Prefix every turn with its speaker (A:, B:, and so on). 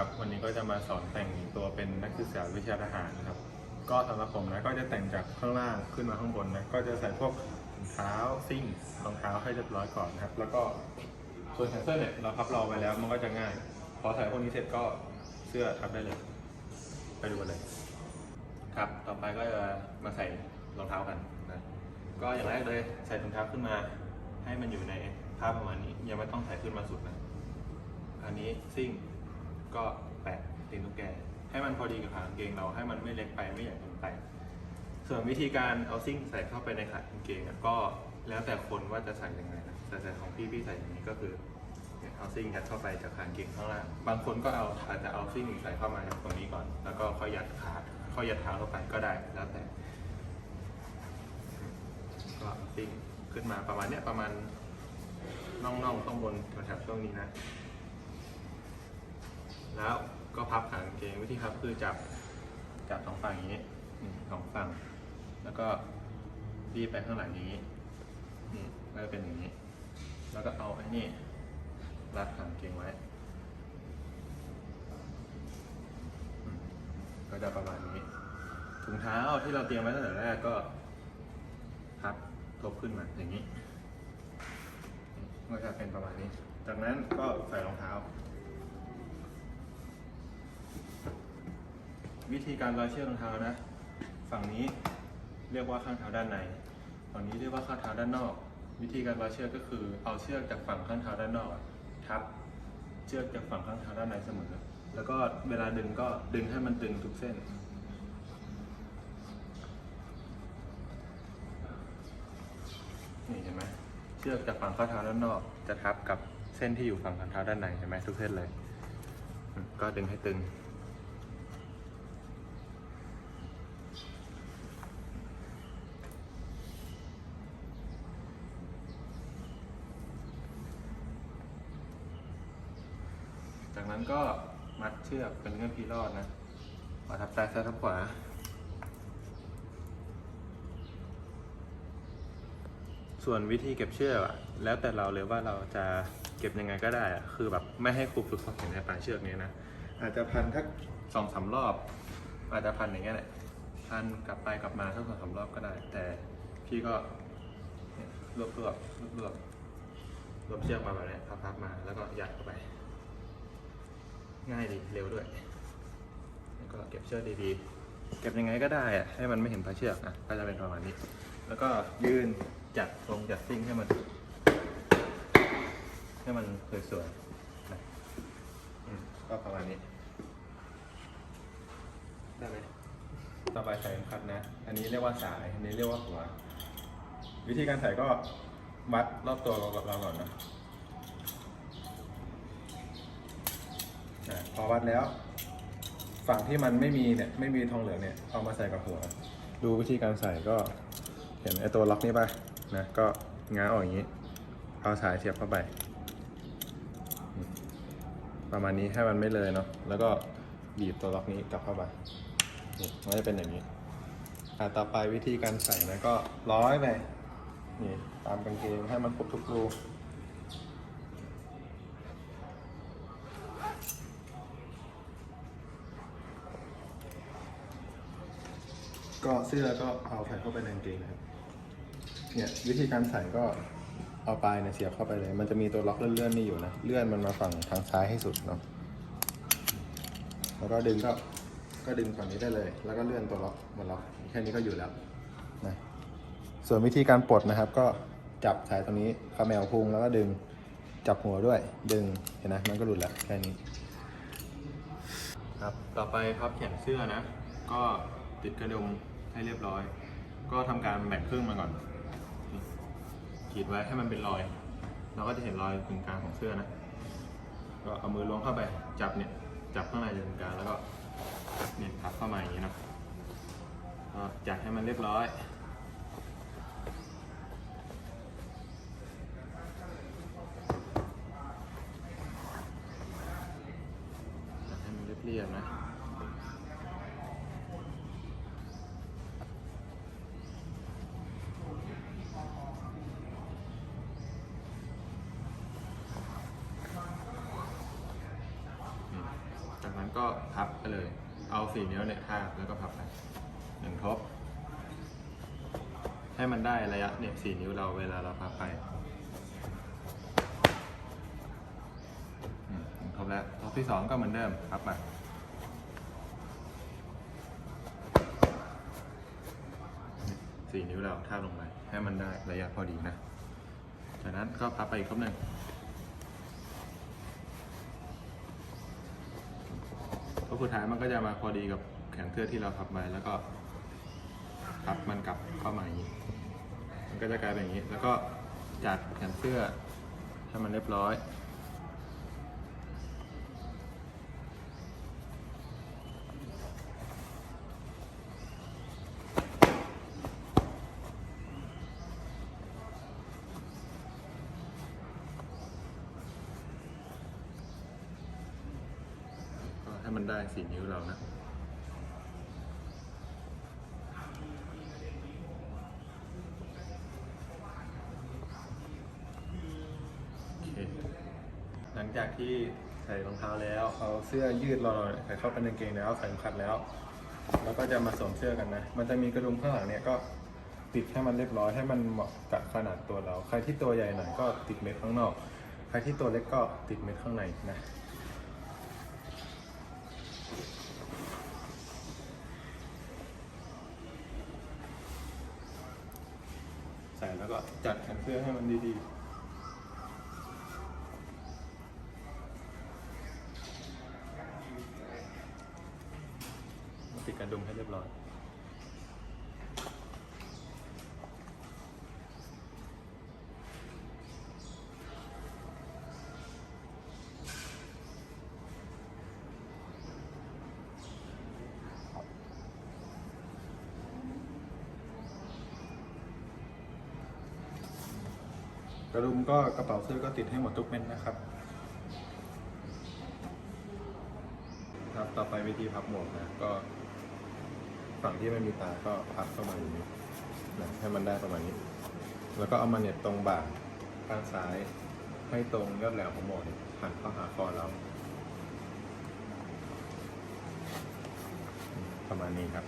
A: ครับ วันนี้ก็จะมาสอนแต่งตัวเป็นนักศึกษาวิชาทหารนะครับ ก็สำหรับผมนะก็จะแต่งจากข้างล่างขึ้นมาข้างบนนะก็จะใส่พวกถุงเท้าซิ่งรองเท้าให้เรียบร้อยก่อนครับ แล้วก็ส่วนแขนเสื้อเนี่ยเราพับรอไว้แล้วมันก็จะง่าย พอใส่พวกนี้เสร็จก็เสื้อทับได้เลย ไปดูกันเลย ครับต่อไปก็จะมาใส่รองเท้ากันนะก็อย่างแรกเลยใส่ถุงเท้าขึ้นมา ให้มันอยู่ในภาพประมาณนี้ยังไม่ต้องใส่ขึ้นมาสุดนะอันนี้ซิ่ง ก็แปะตีนตุ๊กแก ให้มันพอดีกับขากางเกงเราให้มันไม่เล็กไปไม่ใหญ่เกินไป ส่วนวิธีการเอาซิ่งใส่เข้าไปในขากางเกงก็แล้วแต่คนว่าจะใส่ยังไงนะแต่แต่ของพี่พี่ใส่อย่างนี้ก็คือเอาซิ่งยัดเข้าไปจากขากางเกงข้างล่างบางคนก็เอาอาจจะเอาซิ่งใส่เข้ามาตรงนี้ก่อน แล้วก็ค่อยยัดขาค่อยยัดเท้าเข้าไปก็ได้แล้วแต่ก็ซิ่งขึ้นมาประมาณเนี้ยประมาณน่องๆต้องบนแถวๆช่วงนี้นะ แล้วก็พับขากางเกงวิธีพับคือจับจับสองฝั่งอย่างนี้สองฝั่ง แล้วก็รีไปข้างหลังอย่างนี้นี่ก็เป็นอย่างนี้ แล้วก็เอาไอ้นี่รัดขากางเกงไว้ก็จะประมาณนี้ถุงเท้าที่เราเตรียมไว้ตั้งแต่แรกก็พับทบขึ้นมาอย่างนี้ก็จะเป็นประมาณนี้ จากนั้นก็ใส่รองเท้า วิธีการร้อยเชือกรองเท้านะ ฝั่งนี้เรียกว่าข้างเท้าด้านใน ฝั่งนี้เรียกว่าข้างเท้าด้านนอก วิธีการร้อยเชือกก็คือเอาเชือกจากฝั่งข้างเท้าด้านนอกทับเชือกจากฝั่งข้างเท้าด้านในเสมอ แล้วก็เวลาดึงก็ดึงให้มันตึงทุกเส้น นี่เห็นไหมเชือกจากฝั่งข้อเท้าด้านนอก จะทับกับเส้นที่อยู่ฝั่งข้อเท้าด้านในเห็นไหมทุกเส้นเลย ก็ดึงให้ตึง จากนั้นก็มัดเชือกเป็นเงื่อนพีรอดนะขวาทับซ้ายซ้ายทับขวา ส่วนวิธีเก็บเชือกอะแล้วแต่เราเลยว่าเราจะเก็บยังไงก็ได้อะคือแบบไม่ให้ครูฝึกเขาเห็นในปลายเชือกนี้นะ อาจจะพันทักสองสามรอบ อาจจะพันอย่างเงี้ยแหละพันกลับไปกลับมาสักสองสามรอบก็ได้ แต่พี่ก็รวบรวบรวบรวบรวบเชือกมาแบบนี้พับๆมาแล้วก็ยัดเข้าไป ง่ายดีเร็วด้วย แล้วก็เก็บเชือกดีๆ เก็บยังไงก็ได้อะให้มันไม่เห็นปลาเชือกอะก็จะเป็นประมาณนี้ แล้วก็ยืนจัดทรงจัดซิ่งให้มัน ให้มันสวยๆนะอืมก็ประมาณนี้ ได้ไหมต่อไปใส่เข็มขัดนะ อันนี้เรียกว่าสาย อันนี้เรียกว่าหัว วิธีการใส่ก็วัดรอบตัวเรากับเราก่อนนะ อะพอวัดแล้ว ฝั่งที่มันไม่มีเนี่ยไม่มีทองเหลืองเนี่ยเอามาใส่กับหัว ดูวิธีการใส่ก็เห็นไอ้ตัวล็อกนี้ป่ะนะก็ง้างออกอย่างนี้ เอาสายเสียบเข้าไป ประมาณนี้ให้มันไม่เลยเนาะแล้วก็บีบตัวล็อกนี้กลับเข้าไปนี่มันจะเป็นอย่างนี้อ่ต่อไปวิธีการใส่นะก็ร้อยไปนี่ตามกางเกงให้มันครบทุกรู ก็เสื้อก็เอาใส่เข้าไปในกางเกงนะครับ เนี่ยวิธีการใส่ก็เอาปลายเนี่ยเสียบเข้าไปเลย มันจะมีตัวล็อกเลื่อนๆนี่อยู่นะ เลื่อนมันมาฝั่งทางซ้ายให้สุดเนาะ แล้วก็ดึงก็ก็ดึงฝั่งนี้ได้เลย แล้วก็เลื่อนตัวล็อกมาล็อกแค่นี้ก็อยู่แล้วนะ ส่วนวิธีการปลดนะครับ ก็จับสายตรงนี้ขมวพุงแล้วก็ดึงจับหัวด้วย ดึงเห็นไหมมันก็หลุดแล้วแค่นี้ ครับ ต่อไปพับแขนเสื้อนะ ก็ติดกระดุม ให้เรียบร้อย ก็ทำการแบ่งครึ่งมาก่อนขีดไว้ให้มันเป็นรอย เราก็จะเห็นรอยตรงกลางของเสื้อนะ ก็เอามือล้วงเข้าไปจับเนี่ยจับข้างในตรงกลางแล้วก็เนี่ยพับเข้ามาอย่างนี้นะก็จัดให้มันเรียบร้อย จัดให้มันเรียบๆนะ จา ก็พับไปเลย เอาสี่นิ้วเนี่ยทาบแล้วก็พับไปหนึ่งทบ ให้มันได้ระยะเนี่ยสี่นิ้วเราเวลาเราพับไปหนึ่งทบแล้วทบที่สองก็เหมือนเดิมพับมาสี่นิ้วเราทาบลงไปให้มันได้ระยะพอดีนะ จากนั้นก็พับไปอีกทบหนึ่ง สุดท้ายมันก็จะมาพอดีกับแขนเสื้อที่เราพับไว้แล้วก็พับมันกลับเข้ามาอย่างนี้ มันก็จะกลายเป็นอย่างนี้ แล้วก็จัดแขนเสื้อให้มันเรียบร้อย ได้สี่นิ้วเรานะหลังจากที่ใส่รองเท้าแล้วเอาเสื้อยืดเราใส่เข้าไปในเกงแล้วใส่ขัดแล้ว แล้วก็จะมาสวมเสื้อกันนะ มันจะมีกระดุมข้างหลังเนี่ยก็ติดให้มันเรียบร้อยให้มันเหมาะกับขนาดตัวเรา ใครที่ตัวใหญ่หน่อยก็ติดเม็ดข้างนอก ใครที่ตัวเล็กก็ติดเม็ดข้างในนะ แล้วก็จัดแขนเสื้อให้มันดีๆติดกระดุมให้เรียบร้อย กระดุมก็กระเป๋าเสื้อก็ติดให้หมดทุกเม็ดนะครับครับต่อไปวิธีพับหมวกนะ ก็ฝั่งที่ไม่มีตาก็พับเข้ามาอย่างนี้นะให้มันได้ประมาณนี้ แล้วก็เอามาเน็บตรงบ่าข้างซ้าย ให้ตรงยอดแหลมของหมวกหันเข้าหาคอเราประมาณนี้ครับ